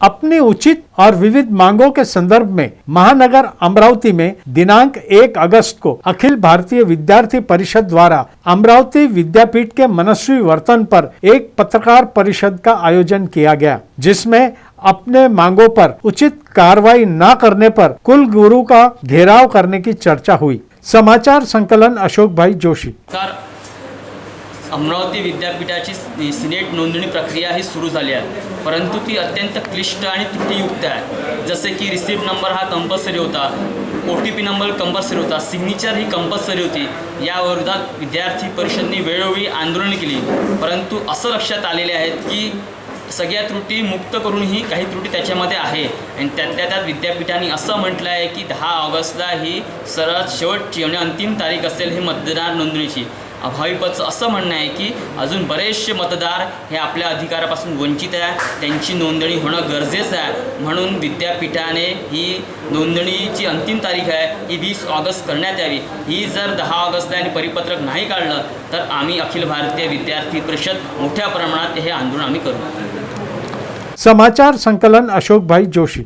अपनी उचित और विविध मांगों के संदर्भ में महानगर अमरावती में दिनांक 1 अगस्त को अखिल भारतीय विद्यार्थी परिषद द्वारा अमरावती विद्यापीठ के मनस्वी वर्तन पर एक पत्रकार परिषद का आयोजन किया गया, जिसमें अपने मांगों पर उचित कार्रवाई न करने पर कुल गुरु का घेराव करने की चर्चा हुई। समाचार संकलन अशोक भाई जोशी। अमरावती विद्यापीठाची सिनेट नोंदणी प्रक्रिया ही सुरू झाली आहे. परंतु ती अत्यंत क्लिष्ट आणि त्रुटीयुक्त आहे. जसे की रिसिप्ट नंबर हा कंपल्सरी होता. O T P number compulsory होता. सिग्नेचर ही कंपल्सरी होती. या विरोधात विद्यार्थी परिषदनी वेळोवेळी आंदोलन केली. परंतु असं लक्षात आलेले आहेत की सगळ्या त्रुटी मुक्त करूनही काही त्रुटी त्याच्यामध्ये आहे. आणि त्यातल्या त्यात विद्यापीठाने असं म्हटलं आहे की दहा ऑगस्टला ही सर्वात शेवटची आणि अंतिम तारीख असेल ही मतदार नोंदणीची. भाविपचं असं म्हणणं आहे की अजून बरेचसे मतदार हे आपल्या अधिकारापासून वंचित आहे. त्यांची नोंदणी होणं गरजेचं आहे. म्हणून विद्यापीठाने ही नोंदणीची अंतिम तारीख आहे ही वीस ऑगस्ट करण्यात यावी. ही जर दहा ऑगस्टला आणि परिपत्रक नाही काढलं तर आम्ही अखिल भारतीय विद्यार्थी परिषद मोठ्या प्रमाणात हे आंदोलन आम्ही करू. समाचार संकलन अशोक भाई जोशी.